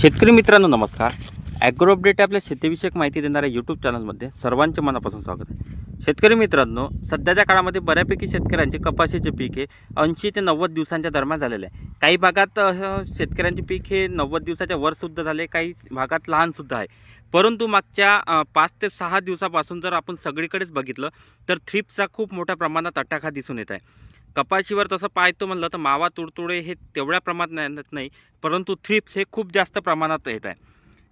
शेतकरी मित्रांनो नमस्कार. ॲग्रो अपडेट आपल्या शेतीविषयक माहिती देणाऱ्या यूट्यूब चॅनलमध्ये सर्वांचे मनापासून स्वागत आहे. शेतकरी मित्रांनो सध्याच्या काळामध्ये बऱ्यापैकी शेतकऱ्यांचे कपाशीचे पीक हे ऐंशी ते नव्वद दिवसांच्या दरम्यान झालेले आहे. काही भागात शेतकऱ्यांचे पीक हे नव्वद दिवसाच्या वरसुद्धा झाले काही भागात लहानसुद्धा आहे. परंतु मागच्या पाच ते सहा दिवसापासून जर आपण सगळीकडेच बघितलं तर थ्रिपचा खूप मोठ्या प्रमाणात अट्टाखा दिसून येत आहे. कपाशीवर तसं पाहतो म्हणलं तर मावा तुडतुडे हे तेवढ्या प्रमाणात येत नाही परंतु थ्रिप्स हे खूप जास्त प्रमाणात येत आहे.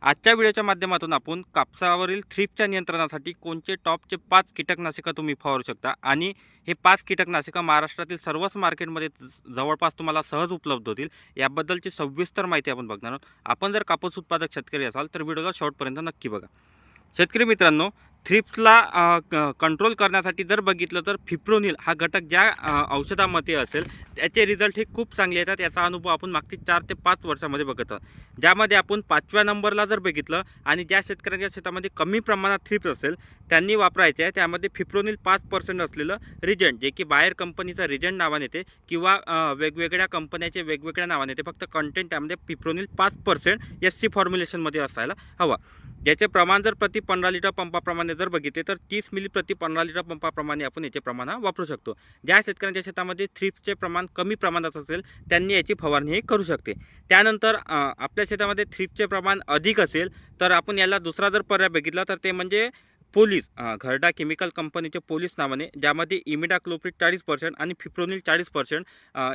आजच्या व्हिडिओच्या माध्यमातून आपण कापसावरील थ्रिपच्या नियंत्रणासाठी कोणते टॉपचे पाच कीटकनाशकं तुम्ही फवारू शकता? आणि हे पाच कीटकनाशकं महाराष्ट्रातील सर्वच मार्केटमध्ये जवळपास तुम्हाला सहज उपलब्ध होतील. याबद्दलची सविस्तर माहिती आपण बघणार आहोत. आपण जर कापूस उत्पादक शेतकरी असाल तर व्हिडिओला शॉर्टपर्यंत नक्की बघा. शेतकरी मित्रांनो थ्रिप्सला कंट्रोल करण्यासाठी जर बघितलं तर फिप्रोनिल हा घटक ज्या औषधामध्ये असेल त्याचे रिझल्ट हे खूप चांगले येतात. याचा अनुभव आपण मागच्या चार ते पाच वर्षामध्ये बघत आहोत. ज्यामध्ये आपण पाचव्या नंबरला जर बघितलं आणि ज्या शेतकऱ्यांच्या शेतामध्ये कमी प्रमाणात थ्रिप्स असेल त्यांनी वापरायचे आहे. त्यामध्ये फिप्रोनिल पाच पर्सेंट असलेलं रिजंट जे की बाहेर कंपनीचं रिजंट नावाने येते किंवा वेगवेगळ्या कंपन्याचे वेगवेगळ्या नावाने येते. फक्त कंटेंट त्यामध्ये फिप्रोनिल पाच पर्सेंट एस सी फॉर्म्युलेशनमध्ये असायला हवा. ज्याचे प्रमाण जर प्रति पंधरा लिटर पंपाप्रमाणे जर बघितले तर तीस मिली प्रति पंधरा लिटर पंपाप्रमाणे आपण याचे प्रमाण हा वापरू शकतो. ज्या शेतकऱ्यांच्या शेतामध्ये थ्रीपचे प्रमाण कमी प्रमाणात असेल त्यांनी याची फवारणीही करू शकते. त्यानंतर आपल्या शेतामध्ये थ्रिपचे प्रमाण अधिक असेल तर आपण याला दुसरा जर पर्याय बघितला तर ते म्हणजे पोलीस घरडा केमिकल कंपनीचे पोलीस नावाने ज्यामध्ये इमिडा क्लोप्रिट चाळीस पर्सेंट आणि फिप्रोनिल चाळीस पर्सेंट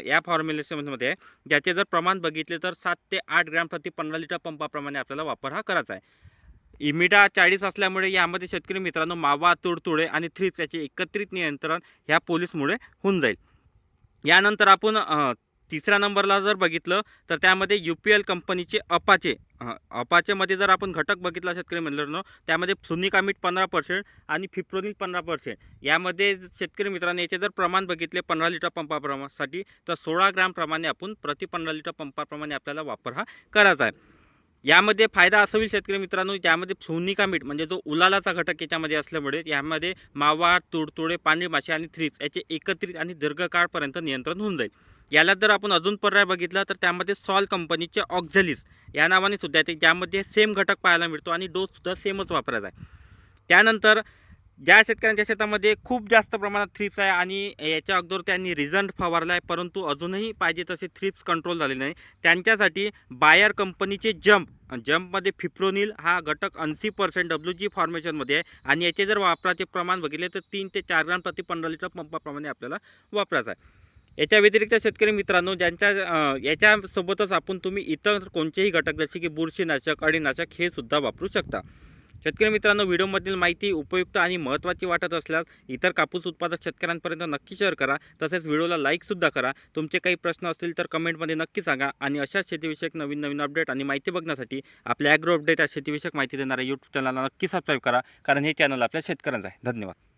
या फॉर्म्युलेशनमध्ये आहे ज्याचे जर प्रमाण बघितले तर सात ते आठ ग्रॅम प्रति पंधरा लिटर पंपाप्रमाणे आपल्याला वापर हा करायचा आहे. इमिडा चाळीस असल्यामुळे यामध्ये शेतकरी मित्रांनो मावा तुडतुडे आणि थ्रिप्स याचे एकत्रित नियंत्रण ह्या पोलीसमुळे होऊन जाईल. यानंतर आपण तिसऱ्या नंबरला जर बघितलं तर त्यामध्ये यू पी एल कंपनीचे अपाचे अपाचेमध्ये जर आपण घटक बघितला शेतकरी मित्रांनो त्यामध्ये सुनिकामीट पंधरा पर्सेंट आणि फिप्रोनिल पंधरा पर्सेंट यामध्ये शेतकरी मित्रांनो याचे जर प्रमाण बघितले पंधरा लिटर पंपाप्रमासाठी तर सोळा ग्रामप्रमाणे आपण प्रति पंधरा लिटर पंपाप्रमाणे आपल्याला वापर हा करायचा आहे. यामध्ये फायदा असा होईल शेतकरी मित्रांनो त्यामध्ये सोनिका मीठ म्हणजे जो उलालाचा घटक याच्यामध्ये असल्यामुळे यामध्ये मावा तुडतुडे पांढरी माशी आणि थ्रिप्स याचे एकत्रित आणि दीर्घकाळपर्यंत नियंत्रण होऊन जाईल. याला जर आपण अजून पर्याय बघितला तर त्यामध्ये सॉल कंपनीचे ऑक्झलिस या नावाने सुद्धा येते ज्यामध्ये सेम घटक पाहायला मिळतो आणि डोससुद्धा सेमच वापरायचा आहे त्यानंतर ज्या शेतकऱ्यांच्या शेतामध्ये खूप जास्त प्रमाणात थ्रिप्स आहे आणि याच्या अगोदर त्यांनी रिझल्ट फवारला आहे परंतु अजूनही पाहिजे तसे थ्रिप्स कंट्रोल झाले नाही. त्यांच्यासाठी बायर कंपनीचे जम्प जम्पमध्ये फिप्रोनिल हा घटक ऐंशी पर्सेंट डब्ल्यू जी फॉर्मेशनमध्ये आहे. आणि याचे जर वापराचे प्रमाण बघितले तर तीन ते चार ग्राम प्रति पंधरा लिटर पंपाप्रमाणे आपल्याला वापरायचं आहे. याच्या व्यतिरिक्त शेतकरी मित्रांनो ज्यांच्या याच्यासोबतच आपण तुम्ही इतर कोणतेही घटक जसे की बुरशीनाशक अळीनाशक हे सुद्धा वापरू शकता. शेतकरी मित्रांनो व्हिडिओमधील माहिती उपयुक्त आणि महत्त्वाची वाटत असल्यास इतर कापूस उत्पादक शेतकऱ्यांपर्यंत नक्की शेअर करा. तसेच व्हिडिओला लाईकसुद्धा करा. तुमचे काही प्रश्न असतील तर कमेंटमध्ये नक्की सांगा. आणि अशाच शेतीविषयक नवीन नवीन अपडेट आणि माहिती बघण्यासाठी आपल्या ॲग्रो अपडेट या शेतीविषयक माहिती देणाऱ्या यूट्यूब चॅनलला नक्की सबस्क्राईब करा. कारण हे चॅनल आपल्या शेतकऱ्यांचं आहे. धन्यवाद.